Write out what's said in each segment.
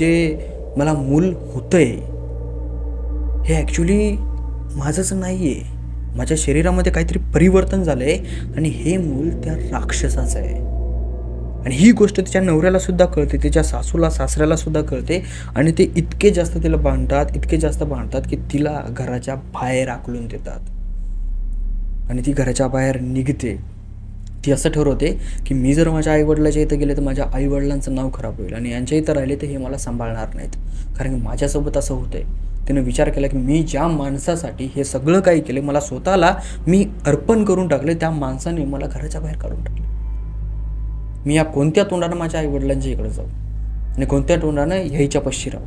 जे मला मूल होतंय. हे ॲक्च्युली माझंच नाही आहे माझ्या शरीरामध्ये काहीतरी परिवर्तन झालं आहे आणि हे मूल त्या राक्षसाचं आहे. आणि ही गोष्ट तिच्या नवऱ्याला सुद्धा कळते तिच्या सासूला सासऱ्याला सुद्धा कळते आणि ते इतके जास्त तिला बांधतात इतके जास्त बांधतात की तिला घराच्या बाहेर आकलून देतात. आणि ती घराच्या बाहेर निघते. ती असं ठरवते की मी जर माझ्या आईवडिलाच्या इथं गेले तर माझ्या आईवडिलांचं नाव खराब होईल आणि यांच्या इथं राहिले तर हे मला सांभाळणार नाहीत. कारण की माझ्यासोबत असं होतं आहे तिनं विचार केला की मी ज्या माणसासाठी हे सगळं काही केलं मला स्वतःला मी अर्पण करून टाकले त्या माणसाने मला घराच्या बाहेर काढून टाकले मी या कोणत्या तोंडानं माझ्या आईवडिलांच्या इकडे जाऊ? आणि कोणत्या तोंडानं यायच्या पशी राहू?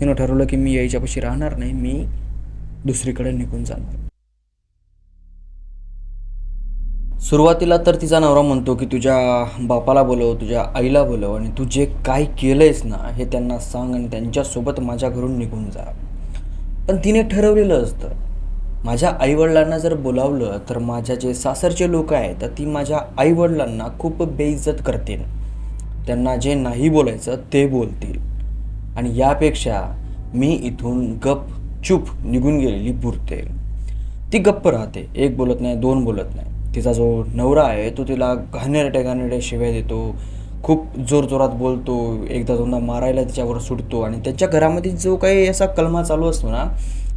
तिनं ठरवलं की मी यायच्या पशी राहणार नाही मी दुसरीकडे निघून जाणार. सुरुवातीला तर तिचा नवरा म्हणतो की तुझ्या बापाला बोलव तुझ्या आईला बोलव आणि तू जे काय केलंयस ना हे त्यांना सांग आणि त्यांच्यासोबत माझ्या घरून निघून जा. पण तिने ठरवलेलं असतं. माझ्या आईवडिलांना जर बोलावलं तर माझ्या जे सासरचे लोक आहेत तर ती माझ्या आईवडिलांना खूप बेइज्जत करतील. त्यांना जे नाही बोलायचं ते बोलतील. आणि यापेक्षा मी इथून गप चूप निघून गेलेली पुरते. ती गप्प राहते. एक बोलत नाही दोन बोलत नाही. तिचा जो नवरा आहे तो तिला घाणेरड्या घाणेरड्या शिव्या देतो. खूप जोरजोरात बोलतो. एकदा दोनदा मारायला तिच्यावर सुटतो आणि त्यांच्या घरामध्ये जो काही असा कलमा चालू असतो ना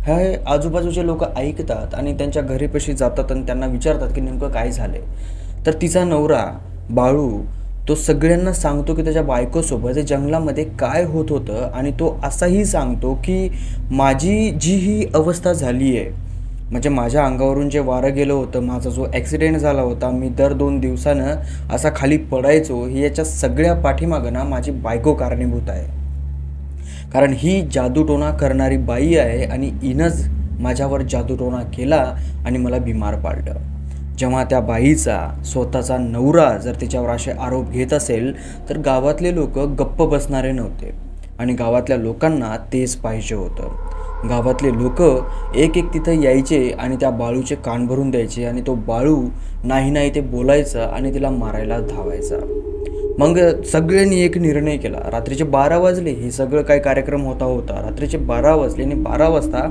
हे आजूबाजूचे लोक ऐकतात आणि त्यांच्या घरीपाशी जातात आणि त्यांना विचारतात की नेमकं काय झालं तर तिचा नवरा बाळू तो सगळ्यांना सांगतो की त्याच्या बायकोसोबत जंगलामध्ये काय होत होतं आणि तो असाही सांगतो की माझी जी ही अवस्था झाली आहे म्हणजे माझ्या अंगावरून जे वारं गेलं होतं माझा जो ॲक्सिडेंट झाला होता मी दर दोन दिवसानं असा खाली पडायचो ही याच्या सगळ्या पाठीमागं ना माझी बायको कारणीभूत आहे. कारण ही जादूटोणा करणारी बाई आहे आणि हिनंच माझ्यावर जादूटोणा केला आणि मला बिमार पाडलं. जेव्हा त्या बाईचा स्वतःचा नवरा जर तिच्यावर असे आरोप घेत असेल तर गावातले लोक गप्प बसणारे नव्हते आणि गावातल्या लोकांना तेच पाहिजे होतं. गावातले लोक एक एक तिथं यायचे आणि त्या बाळूचे कान भरून द्यायचे आणि तो बाळू नाही नाही ते बोलायचं आणि तिला मारायला धावायचा. मग सगळ्यांनी एक निर्णय केला. रात्रीचे बारा वाजले. हे सगळं काय कार्यक्रम होता होता. रात्रीचे बारा वाजले आणि बारा वाजता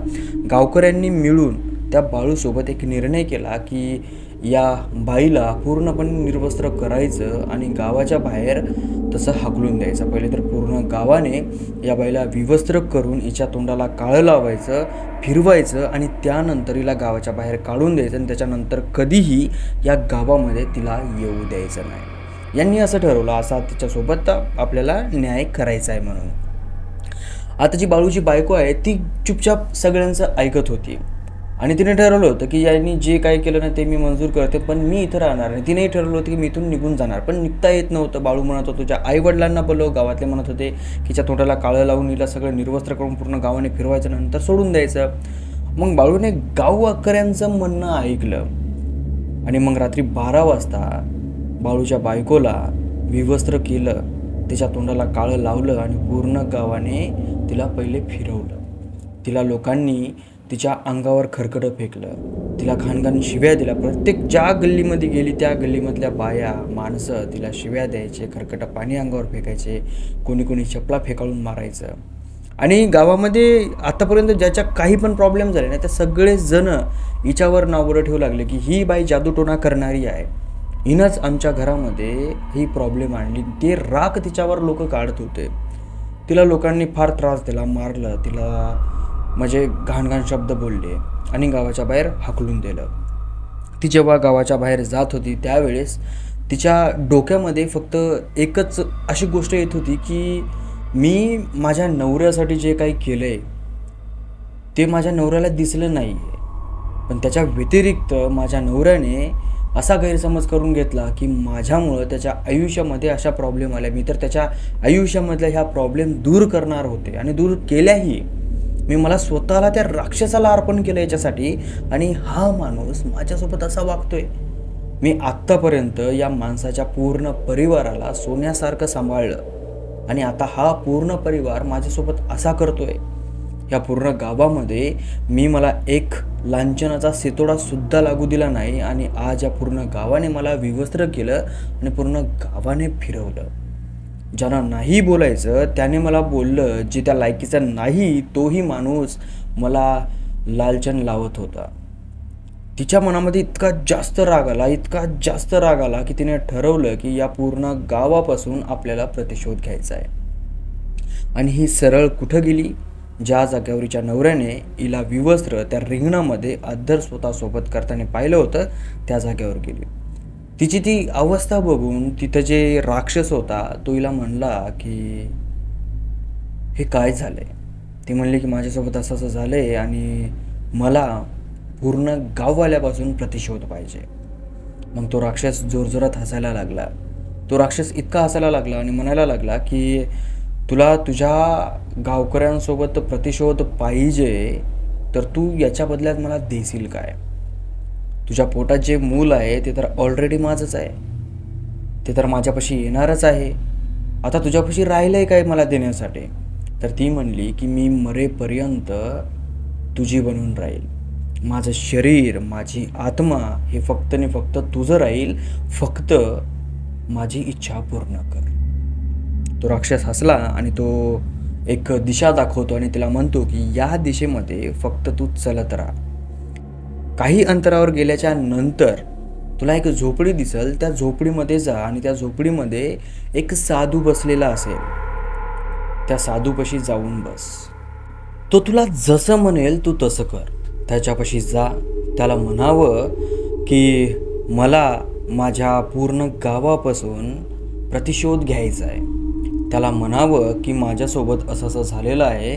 गावकऱ्यांनी मिळून त्या बाळूसोबत एक निर्णय केला की या बाईला पूर्णपणे निर्वस्त्र करायचं आणि गावाच्या बाहेर तसं हाकलून द्यायचं. पहिले तर पूर्ण गावाने या बाईला विवस्त्र करून हिच्या तोंडाला काळं लावायचं फिरवायचं आणि त्यानंतर हिला गावाच्या बाहेर काढून द्यायचं आणि त्याच्यानंतर कधीही या गावामध्ये तिला येऊ द्यायचं नाही. यांनी असं ठरवलं. असा तिच्यासोबत आपल्याला न्याय करायचा आहे म्हणून. आता जी बाळूची बायको आहे ती चुपचाप सगळ्यांचं ऐकत होती. आणि तिने ठरवलं होतं की यांनी जे काय केलं ना ते मी मंजूर करते पण मी इथं राहणार नाही. तिनेही ठरवलं होतं की मी इथून निघून जाणार पण निघता येत नव्हतं. बाळू म्हणत होतो तुझ्या आईवडिलांना बोलव गावातले म्हणत होते की त्या तोंडाला काळं लावून हिला सगळं निर्वस्त्र करून पूर्ण गावाने फिरवायचं नंतर सोडून द्यायचं. मग बाळूने गाववाकऱ्यांचं म्हणणं ऐकलं. आणि मग रात्री बारा वाजता बाळूच्या बायकोला विवस्त्र केलं तिच्या तोंडाला काळं लावलं आणि पूर्ण गावाने तिला पहिले फिरवलं. तिला लोकांनी तिच्या अंगावर खरकटं फेकलं. तिला घाणघाण शिव्या दिल्या. प्रत्येक ज्या गल्लीमध्ये गेली त्या गल्लीमधल्या बाया माणसं तिला शिव्या द्यायचे खरकटं पाणी अंगावर फेकायचे कोणी कोणी चपला फेकाळून मारायचं. आणि गावामध्ये आतापर्यंत ज्याच्या काही पण प्रॉब्लेम झाले ना त्या सगळेजणं हिच्यावर नावरं ठेवू लागले की ही बाई जादूटोणा करणारी आहे. हिनंच आमच्या घरामध्ये ही प्रॉब्लेम आणली. ते राख तिच्यावर लोक काढत होते. तिला लोकांनी फार त्रास दिला मारलं. तिला म्हणजे घाणघाण शब्द बोलले आणि गावाच्या बाहेर हाकलून दिलं. ती जेव्हा गावाच्या बाहेर जात होती त्यावेळेस तिच्या डोक्यामध्ये फक्त एकच अशी गोष्ट येत होती की मी माझ्या नवऱ्यासाठी जे काही केलं आहे ते माझ्या नवऱ्याला दिसलं नाही आहे पण त्याच्या व्यतिरिक्त माझ्या नवऱ्याने असा गैरसमज करून घेतला की माझ्यामुळं त्याच्या आयुष्यामध्ये अशा प्रॉब्लेम आल्या. मी तर त्याच्या आयुष्यामधल्या ह्या प्रॉब्लेम दूर करणार होते आणि दूर केल्याही मी मला स्वतःला त्या राक्षसाला अर्पण केलं याच्यासाठी आणि हा माणूस माझ्यासोबत असा वागतोय. मी आत्तापर्यंत या माणसाच्या पूर्ण परिवाराला सोन्यासारखं सांभाळलं आणि आता हा पूर्ण परिवार माझ्यासोबत असा करतोय. या पूर्ण गावामध्ये मी मला एक लांछनाचा सितोडा सुद्धा लागू दिला नाही आणि आज या पूर्ण गावाने मला विवस्त्र केलं आणि पूर्ण गावाने फिरवलं. ज्यांना नाही बोलायचं त्याने मला बोललं जे त्या लायकीचा नाही तोही माणूस मला लालचन लावत होता. तिच्या मनामध्ये इतका जास्त राग आला इतका जास्त राग आला की तिने ठरवलं की या पूर्ण गावापासून आपल्याला प्रतिशोध घ्यायचा आहे. आणि ही सरळ कुठं गेली? ज्या जागेवरीच्या नवऱ्याने हिला विवस्त्र त्या रिंगणामध्ये अद्धर स्वतःसोबत करताना पाहिलं होतं त्या जागेवर गेली. तिची ती अवस्था बघून तिथं जे राक्षस होता तो हिला म्हणला की हे काय झालं आहे ती म्हणली की माझ्यासोबत असं असं झालं आहे आणि मला पूर्ण गाववाल्यापासून प्रतिशोध पाहिजे. मग तो राक्षस जोरजोरात हसायला लागला. तो राक्षस इतका हसायला लागला आणि म्हणायला लागला की तुला तुझ्या गावकऱ्यांसोबत प्रतिशोध पाहिजे तर तू याच्या बदल्यात मला देशील काय? तुझ्या पोटात जे मूल आहे ते तर ऑलरेडी माझंच आहे. ते तर माझ्यापाशी येणारच आहे. आता तुझ्यापाशी राहिलं आहे काय मला देण्यासाठी? तर ती म्हणली की मी मरेपर्यंत तुझी बनून राहील. माझं शरीर माझी आत्मा हे फक्त आणि फक्त तुझं राहील. फक्त माझी इच्छा पूर्ण कर. तो राक्षस हसला आणि तो एक दिशा दाखवतो आणि तिला म्हणतो की या दिशेमध्ये फक्त तू चलत राहा. काही अंतरावर गेल्याच्यानंतर तुला एक झोपडी दिसल त्या झोपडीमध्ये जा आणि त्या झोपडीमध्ये एक साधू बसलेला असेल. त्या साधूपाशी जाऊन बस. तो तुला जसं म्हणेल तू तसं कर. त्याच्यापाशी जा. त्याला म्हणावं की मला माझ्या पूर्ण गावापासून प्रतिशोध घ्यायचा आहे. त्याला म्हणावं की माझ्यासोबत असं असं झालेलं आहे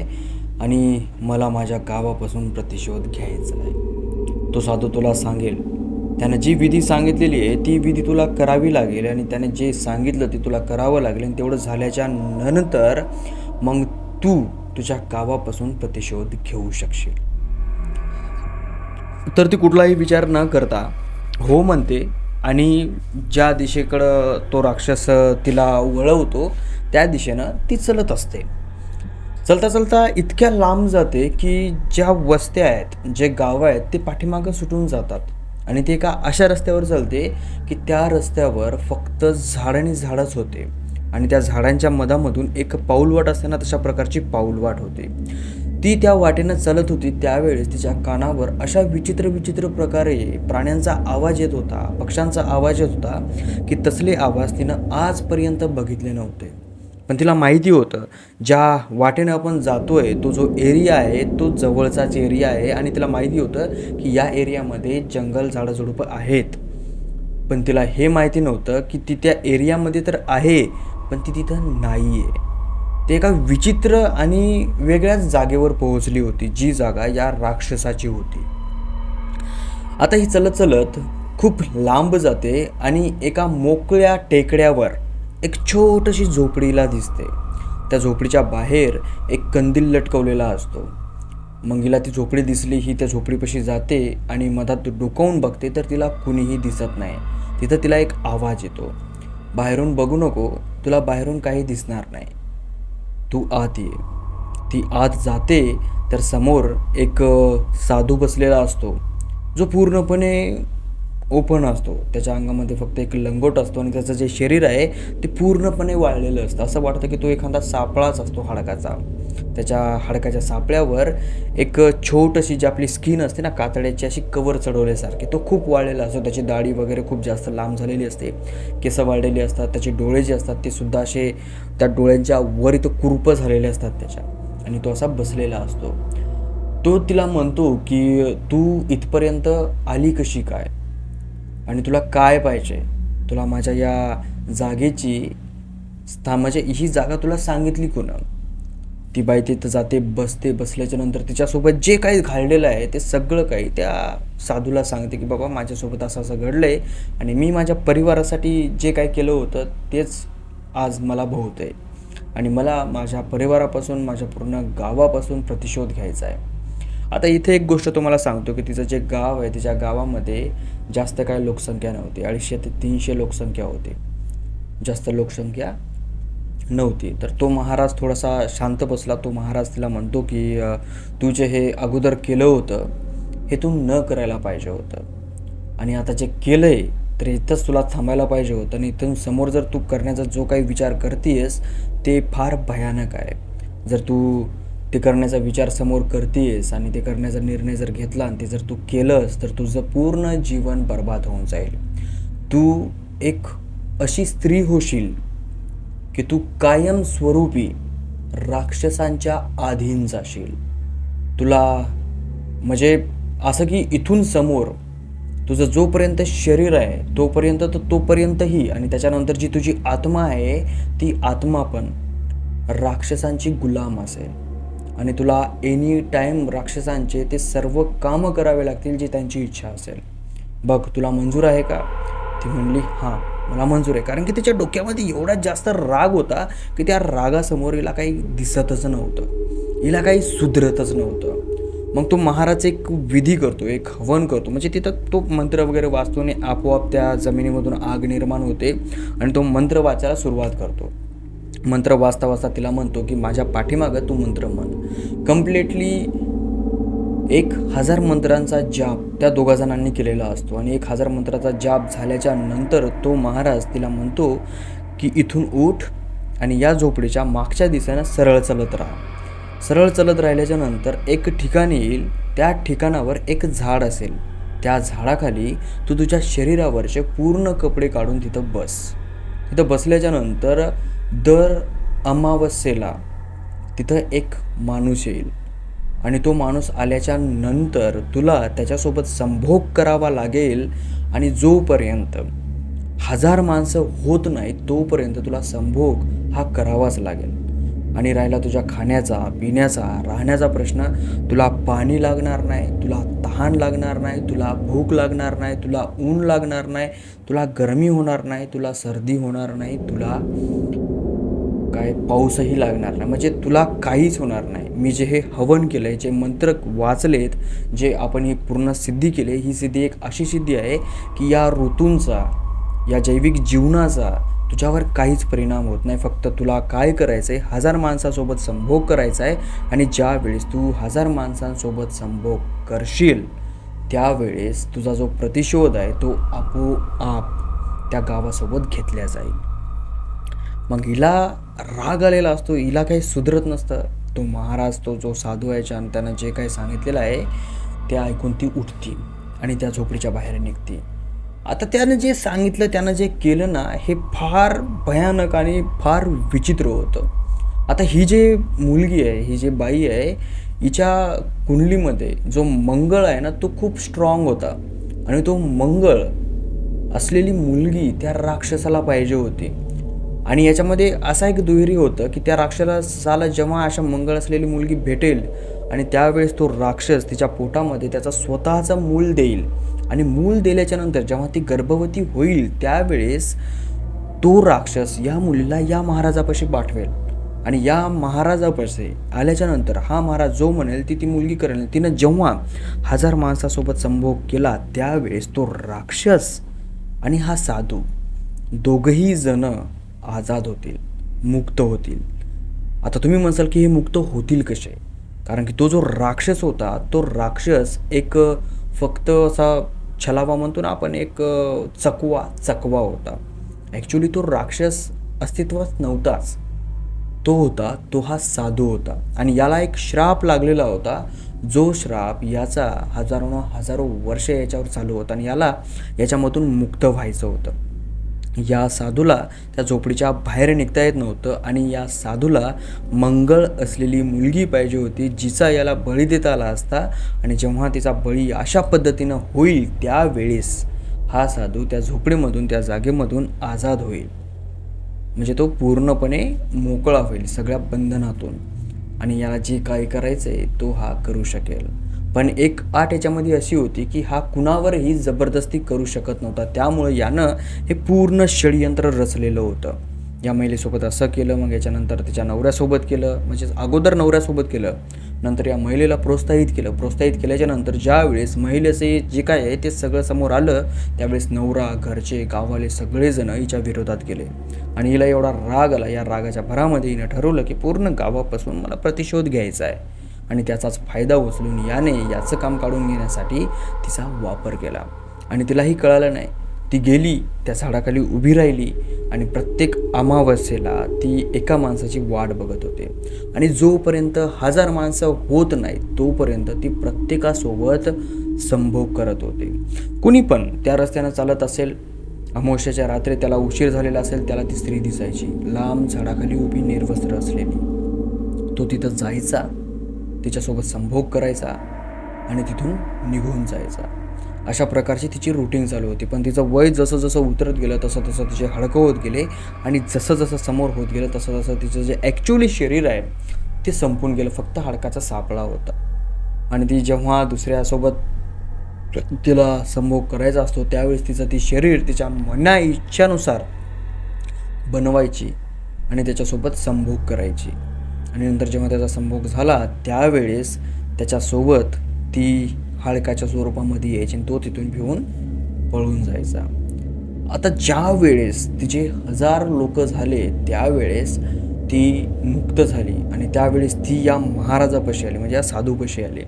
आणि मला माझ्या गावापासून प्रतिशोध घ्यायचा आहे. तो साधू तुला सांगेल. त्यानं जी विधी सांगितलेली आहे ती विधी तुला करावी लागेल आणि त्याने जे सांगितलं ते तुला करावं लागेल आणि तेवढं झाल्याच्यानंतर मग तू तुझ्या गावापासून प्रतिशोध घेऊ शकशील. तर ती कुठलाही विचार न करता हो म्हणते आणि ज्या दिशेकडं तो राक्षस तिला वळवतो त्या दिशेनं ती चलत असते. चलता चलता इतक्या लांब जाते की ज्या वस्त्या आहेत जे गावं आहेत ते पाठीमागं सुटून जातात. आणि ते एका अशा रस्त्यावर चालते की त्या रस्त्यावर फक्त झाड आणि झाडच होते. आणि त्या झाडांच्या मधामधून एक पाऊलवाट असताना तशा प्रकारची पाऊलवाट होती. ती त्या वाटेनं चालत होती त्यावेळेस तिच्या कानावर अशा विचित्र विचित्र प्रकारे प्राण्यांचा आवाज येत होता पक्ष्यांचा आवाज येत होता की तसले आवाज तिनं आजपर्यंत बघितले नव्हते. पण तिला माहिती होतं ज्या वाटेनं आपण जातो आहे तो जो एरिया आहे तो जवळचाच एरिया आहे आणि तिला माहिती होतं की या एरियामध्ये जंगल झाडंझुडपं आहेत. पण तिला हे माहिती नव्हतं की ती त्या एरियामध्ये तर आहे पण ती तिथं नाही आहे ते एका विचित्र आणि वेगळ्याच जागेवर पोहोचली होती जी जागा या राक्षसाची होती. आता ही चलत चलत खूप लांब जाते आणि एका मोकळ्या टेकड्यावर एक छोटीशी झोपडीला दिसते. त्या झोपडीच्या बाहेर एक कंदील लटकवलेला असतो. मग हिला ती झोपडी दिसली ही त्या झोपडीपाशी जाते आणि मधात डोकावून बघते तर तिला कुणीही दिसत नाही. तिथं तिला एक आवाज येतो. बाहेरून बघू नको तुला बाहेरून काही दिसणार नाही. तू आत ये. ती आत जाते तर समोर एक साधू बसलेला असतो. जो पूर्णपणे ओपन असतो. त्याच्या अंगामध्ये फक्त एक लंगोट असतो आणि त्याचं जे शरीर आहे ते पूर्णपणे वाळलेलं असतं. असं वाटतं की तो एखादा सापळाच असतो हाडकाचा. त्याच्या हाडकाच्या सापळ्यावर एक छोटशी जी आपली स्किन असते ना कातड्याची अशी कवर चढवल्यासारखी तो खूप वाळलेला असतो. त्याची दाढी वगैरे खूप जास्त लांब झालेली असते. केस वाढलेली असतात त्याचे डोळे जे असतात ते सुद्धा असे त्या डोळ्यांच्या वर इथं कुरूप झालेले असतात त्याच्या. आणि तो असा बसलेला असतो. तो तिला म्हणतो की तू इथपर्यंत आली कशी काय? आणि तुला काय पाहिजे? तुला माझ्या या जागेची म्हणजे ही जागा तुला सांगितली कोण ती बाई तिथं जाते बसते बसल्याच्या नंतर तिच्यासोबत जे काही घाललेलं आहे ते सगळं काही त्या साधूला सांगते की बाबा माझ्यासोबत असं असं घडलं आहे आणि मी माझ्या परिवारासाठी जे काही केलं होतं तेच आज मला भोवतं आहे आणि मला माझ्या परिवारापासून माझ्या पूर्ण गावापासून प्रतिशोध घ्यायचा आहे. आता इथे एक गोष्ट तुम्हाला सांगतो की तिचं जे गाव आहे तिच्या गावामध्ये जास्त काय लोकसंख्या नव्हती. अडीचशे ते तीनशे लोकसंख्या होती. जास्त लोकसंख्या नव्हती. तर तो महाराज थोडासा शांत बसला. तो महाराज तिला म्हणतो की तू जे हे अगोदर केलं होतं हे तू न करायला पाहिजे होतं. आणि आता जे केलं आहे तर इथंच तुला थांबायला पाहिजे होतं. आणि इथून समोर जर तू करण्याचा जो काही विचार करतेस ते फार भयानक आहे. जर तू ते करण्याचा विचार समोर करतेस आणि ते करण्याचा निर्णय जर घेतला आणि ते जर तू केलंस तर तुझं पूर्ण जीवन बर्बाद होऊन जाईल. तू एक अशी स्त्री होशील की तू कायमस्वरूपी राक्षसांच्या अधीन जाशील. तुला म्हणजे असं की इथून समोर तुझं जोपर्यंत शरीर आहे तोपर्यंत तर तोपर्यंतही आणि त्याच्यानंतर जी तुझी आत्मा आहे ती आत्मा पण राक्षसांची गुलाम असेल. आणि तुला एनी टाईम राक्षसांचे ते सर्व कामं करावे लागतील जी त्यांची इच्छा असेल. बघ तुला मंजूर आहे का? ती म्हणली हां मला मंजूर आहे. कारण की त्याच्या डोक्यामध्ये एवढा जास्त राग होता की त्या रागासमोर हिला काही दिसतच नव्हतं. हिला काही सुधरतच नव्हतं. मग तो महाराज एक विधी करतो एक हवन करतो. म्हणजे तिथं तो मंत्र वगैरे वाचतो आणि आपोआप त्या जमिनीमधून आग निर्माण होते आणि तो मंत्र वाचायला सुरुवात करतो. मंत्र वाचता वाचता तिला म्हणतो की माझ्या पाठीमागं तू मंत्र म्हण. कम्प्लिटली एक हजार मंत्रांचा जाप त्या दोघा जणांनी केलेला असतो आणि एक हजार मंत्राचा जाप झाल्याच्यानंतर तो महाराज तिला म्हणतो की इथून उठ आणि या झोपडीच्या मागच्या दिशेनं सरळ चालत राहा. सरळ चालत राहिल्याच्या नंतर एक ठिकाण येईल त्या ठिकाणावर एक झाड असेल. त्या झाडाखाली तू तुझ्या शरीरावरचे पूर्ण कपडे काढून तिथं बस. तिथं बसल्याच्या नंतर दर अमावस्येला तिथं एक माणूस येईल. आणि तो माणूस आल्याच्यानंतर तुला त्याच्यासोबत संभोग करावा लागेल आणि जोपर्यंत हजार माणसं होत नाहीत तोपर्यंत तुला संभोग हा करावाच लागेल. आणि राहिला तुझ्या खाण्याचा पिण्याचा राहण्याचा प्रश्न तुला पाणी लागणार नाही तुला तहान लागणार नाही तुला भूक लागणार नाही तुला ऊन लागणार नाही तुला गरमी होणार नाही तुला सर्दी होणार नाही तुला काय पाऊसही लागणार नाही. म्हणजे तुला काहीच होणार नाही. मी जे हे हवन केलं आहे जे मंत्र वाचलेत जे आपण ही पूर्ण सिद्धी केली ही सिद्धी एक अशी सिद्धी आहे की या ऋतूंचा या जैविक जीवनाचा तुझ्यावर काहीच परिणाम होत नाही. फक्त तुला काय करायचं आहे हजार माणसासोबत संभोग करायचा आहे आणि ज्यावेळेस तू हजार माणसांसोबत संभोग करशील त्यावेळेस तुझा जो प्रतिशोध आहे तो आपोआप त्या गावासोबत घेतल्या जाईल. मग हिला राग आलेला असतो हिला काही सुधरत नसतं. तो महाराज तो जो साधू आहे आणि त्यानं जे काही सांगितलेलं आहे ते ऐकून ती उठती आणि त्या झोपडीच्या बाहेर निघते. आता त्यानं जे सांगितलं त्यानं जे केलं ना हे फार भयानक आणि फार विचित्र होतं. आता ही जे मुलगी आहे ही जी बाई आहे हिच्या कुंडलीमध्ये जो मंगळ आहे ना तो खूप स्ट्रॉंग होता. आणि तो मंगळ असलेली मुलगी त्या राक्षसाला पाहिजे होती. आणि याच्यामध्ये असा एक दुहेरी होतं की त्या राक्षसाला जेव्हा अशा मंगळ असलेली मुलगी भेटेल आणि त्यावेळेस तो राक्षस तिच्या पोटामध्ये त्याचा स्वतःचा मूल देईल आणि मूल दिल्याच्यानंतर जेव्हा ती गर्भवती होईल त्यावेळेस तो राक्षस या मुलीला या महाराजापाशी पाठवेल. आणि या महाराजापाशी आल्याच्यानंतर हा महाराज जो म्हणेल ती ती मुलगी करेल. तिनं जेव्हा हजार माणसासोबत संभोग केला त्यावेळेस तो राक्षस आणि हा साधू दोघही जण आजाद होतील मुक्त होतील. आता तुम्ही म्हणसाल की हे मुक्त होतील कसे? कारण की तो जो राक्षस होता तो राक्षस एक फक्त असा छलावा म्हणतो ना आपण एक चकवा चकवा होता. ॲक्च्युली तो राक्षस अस्तित्वात नव्हताच. तो होता तो हा साधू होता. आणि याला एक श्राप लागलेला होता. जो श्राप याचा हजारो हजारो वर्ष याच्यावर चालू होता. आणि याला याच्यामधून मुक्त व्हायचं होतं. या साधूला त्या झोपडीच्या बाहेर निघता येत नव्हतं आणि या साधूला मंगळ असलेली मुलगी पाहिजे होती जिचा याला बळी देता आला असता आणि जेव्हा तिचा बळी अशा पद्धतीनं होईल त्यावेळेस हा साधू त्या झोपडीमधून त्या जागेमधून आझाद होईल. म्हणजे तो पूर्णपणे मोकळा होईल सगळ्या बंधनातून. आणि याला जे काय करायचं आहे तो हा करू शकेल. पण एक आठ याच्यामध्ये अशी होती की हा कुणावरही जबरदस्ती करू शकत नव्हता. त्यामुळे यानं हे पूर्ण षडयंत्र रचलेलं होतं. या महिलेसोबत असं केलं मग याच्यानंतर तिच्या नवऱ्यासोबत केलं म्हणजे अगोदर नवऱ्यासोबत केलं नंतर या महिलेला प्रोत्साहित केलं. प्रोत्साहित केल्याच्यानंतर ज्यावेळेस महिलेचे जे काय आहे ते सगळं समोर आलं त्यावेळेस नवरा घरचे गाववाले सगळेजण हिच्या विरोधात गेले. आणि हिला एवढा राग आला. या रागाच्या भरामध्ये हिनं ठरवलं की पूर्ण गावापासून मला प्रतिशोध घ्यायचा आहे. आणि त्याचाच फायदा उचलून याने याचं काम काढून घेण्यासाठी तिचा वापर केला. आणि तिलाही कळालं नाही. ती गेली त्या झाडाखाली उभी राहिली आणि प्रत्येक अमावस्येला ती एका माणसाची वाट बघत होते. आणि जोपर्यंत हजार माणसं होत नाही तोपर्यंत ती प्रत्येकासोबत संभोग करत होते. कुणी पण त्या रस्त्यानं चालत असेल अमावस्याच्या रात्री त्याला उशीर झालेला असेल त्याला ती स्त्री दिसायची. लांब झाडाखाली उभी निर्वस्त्र असलेली. तो तिथं जायचा. तिच्यासोबत संभोग करायचा आणि तिथून निघून जायचा. अशा प्रकारची तिची रुटीन चालू होती. पण तिचं वय जसं जसं उतरत गेलं तसं तसं तिचे हडकं होत गेले आणि जसं जसं समोर होत गेलं तसं तसं तिचं जे ॲक्च्युली शरीर आहे ते संपून गेलं. फक्त हाडकाचा सापळा होता. आणि ती जेव्हा दुसऱ्यासोबत तिला संभोग करायचा असतो त्यावेळेस तिचं ती शरीर तिच्या मना इच्छानुसार बनवायची आणि त्याच्यासोबत संभोग करायची. आणि नंतर जेव्हा त्याचा संभोग झाला त्यावेळेस त्याच्यासोबत ती हाडकाच्या स्वरूपामध्ये यायची आणि तो तिथून भिवून पळून जायचा. आता ज्या वेळेस तिचे हजार लोक झाले त्यावेळेस ती मुक्त झाली आणि त्यावेळेस ती या महाराजापाशी आली म्हणजे या साधूपाशी आली.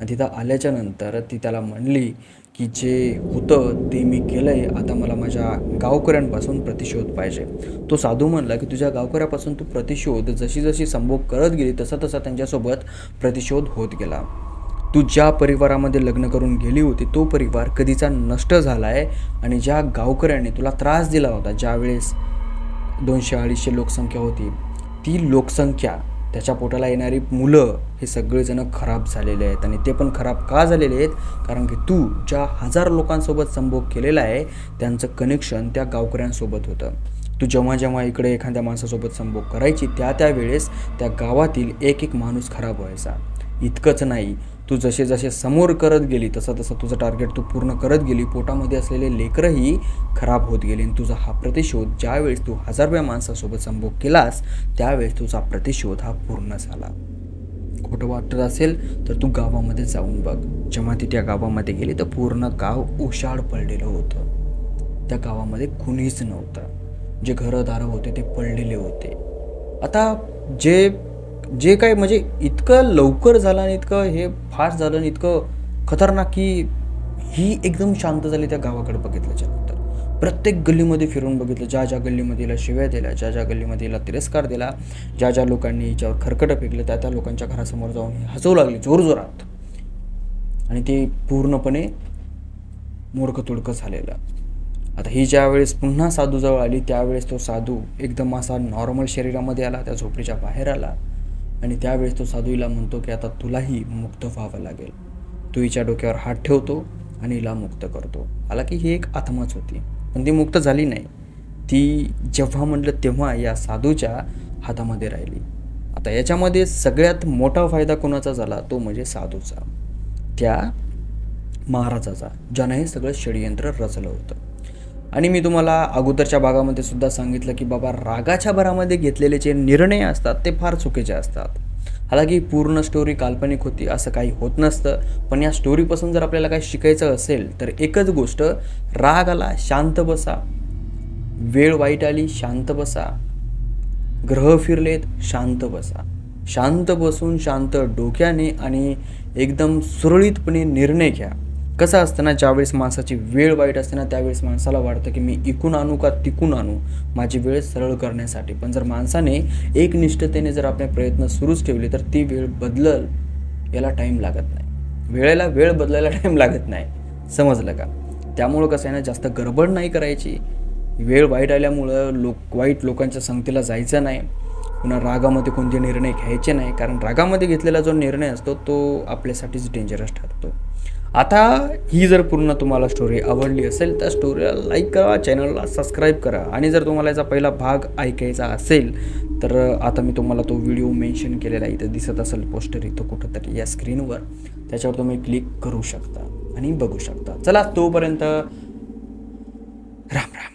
आणि तिथं आल्याच्यानंतर ती त्याला म्हणली की जे होतं ते मी केलं आहे आता मला माझ्या गावकऱ्यांपासून प्रतिशोध पाहिजे. तो साधू म्हणला की तुझ्या गावकऱ्यापासून तू प्रतिशोध जशी जशी संभोग करत गेली तसा तसा त्यांच्यासोबत प्रतिशोध होत गेला. तू ज्या परिवारामध्ये लग्न करून गेली होती तो परिवार कधीचा नष्ट झाला आहे आणि ज्या गावकऱ्यांनी तुला त्रास दिला होता ज्यावेळेस दोनशे अडीचशे लोकसंख्या होती ती लोकसंख्या त्याच्या पोटाला येणारी मुलं हे सगळेजण खराब झालेले आहेत. आणि ते पण खराब का झालेले आहेत? कारण की तू ज्या हजार लोकांसोबत संभोग केलेला आहे त्यांचं कनेक्शन त्या गावकऱ्यांसोबत होतं. तू जेव्हा जेव्हा इकडे एखाद्या माणसासोबत संभोग करायची त्या त्या वेळेस त्या गावातील एक एक माणूस खराब व्हायचा. इतकंच नाही तू जसे जसे समोर करत गेली तसं तसं तुझं टार्गेट तू पूर्ण करत गेली. पोटामध्ये असलेले लेकरंही खराब होत गेले. आणि तुझा हा प्रतिशोध ज्यावेळेस तू हजारव्या माणसासोबत संभोग केलास त्यावेळेस तुझा प्रतिशोध हा पूर्ण झाला. खोटं वाटत असेल तर तू गावामध्ये जाऊन बघ. जेव्हा ती त्या गावामध्ये गेली तर पूर्ण गाव उशाड पडलेलं होतं. त्या गावामध्ये कुणीच नव्हतं. जे घरंदारं होते ते पडलेले होते. आता जे जे काय म्हणजे इतकं लवकर झालं आणि इतकं हे फास्ट झालं आणि इतकं खतरनाक की ही एकदम शांत झाली त्या गावाकडे बघितल्याच्या नंतर प्रत्येक गल्लीमध्ये फिरून बघितलं. ज्या ज्या गल्लीमध्ये हिला शिव्या दिल्या ज्या ज्या गल्लीमध्ये हिला तिरस्कार दिला ज्या ज्या लोकांनी हिच्यावर खरकटं फेकलं त्या त्या लोकांच्या घरासमोर जाऊन हसवू लागली जोरजोरात. आणि ते पूर्णपणे मोडकं तुडकं झालेलं. आता ही ज्या वेळेस पुन्हा साधूजवळ आली त्यावेळेस तो साधू एकदम असा नॉर्मल शरीरामध्ये आला त्या झोपडीच्या बाहेर आला. आणि त्यावेळेस तो साधू म्हणतो की आता तुलाही मुक्त व्हावं लागेल. तू हिच्या डोक्यावर हात ठेवतो आणि हिला मुक्त करतो. आला की ही एक आत्माच होती पण ती मुक्त झाली नाही. ती जेव्हा म्हटलं तेव्हा या साधूच्या हातामध्ये राहिली. आता याच्यामध्ये सगळ्यात मोठा फायदा कोणाचा झाला? तो म्हणजे साधूचा. त्या महाराजाचा ज्यानं हे सगळं षडयंत्र रचलं होतं. आणि मी तुम्हाला अगोदरच्या भागामध्ये सुद्धा सांगितलं की बाबा रागाच्या भरामध्ये घेतलेले जे निर्णय असतात ते फार चुकीचे असतात. हालाकी पूर्ण स्टोरी काल्पनिक होती असं काही होत नसतं. पण या स्टोरीपासून जर आपल्याला काही शिकायचं असेल तर एकच गोष्ट राग आला शांत बसा. वेळ वाईट आली शांत बसा. ग्रह फिरलेत शांत बसा. शांत बसून शांत डोक्याने आणि एकदम सुरळीतपणे निर्णय घ्या. कसं असतं ना ज्यावेळेस माणसाची वेळ वाईट असते ना त्यावेळेस माणसाला वाटतं की मी इकून आणू का तिकून आणू? माझी वेळ सरळ करण्यासाठी. पण जर माणसाने एकनिष्ठतेने जर आपले प्रयत्न सुरूच ठेवले तर ती वेळ बदलल याला टाईम लागत नाही. वेळेला वेळ बदलायला टाईम लागत नाही. समजलं का? त्यामुळं कसं आहे ना जास्त गडबड नाही करायची. वेळ वाईट आल्यामुळं लोक वाईट लोकांच्या संगतीला जायचं नाही. पुन्हा रागामध्ये कोणते निर्णय घ्यायचे नाही. कारण रागामध्ये घेतलेला जो निर्णय असतो तो आपल्यासाठीच डेंजरस ठरतो. आता ही जर पूर्ण तुम्हाला स्टोरी आवडली असेल तर स्टोरीला लाईक करा चॅनलला सबस्क्राईब करा. आणि जर तुम्हाला याचा पहिला भाग ऐकायचा असेल तर आता मी तुम्हाला तो व्हिडिओ मेन्शन केलेला इथं दिसत असेल पोस्टर इथं कुठंतरी या स्क्रीनवर त्याच्यावर तुम्ही क्लिक करू शकता आणि बघू शकता. चला तोपर्यंत राम राम.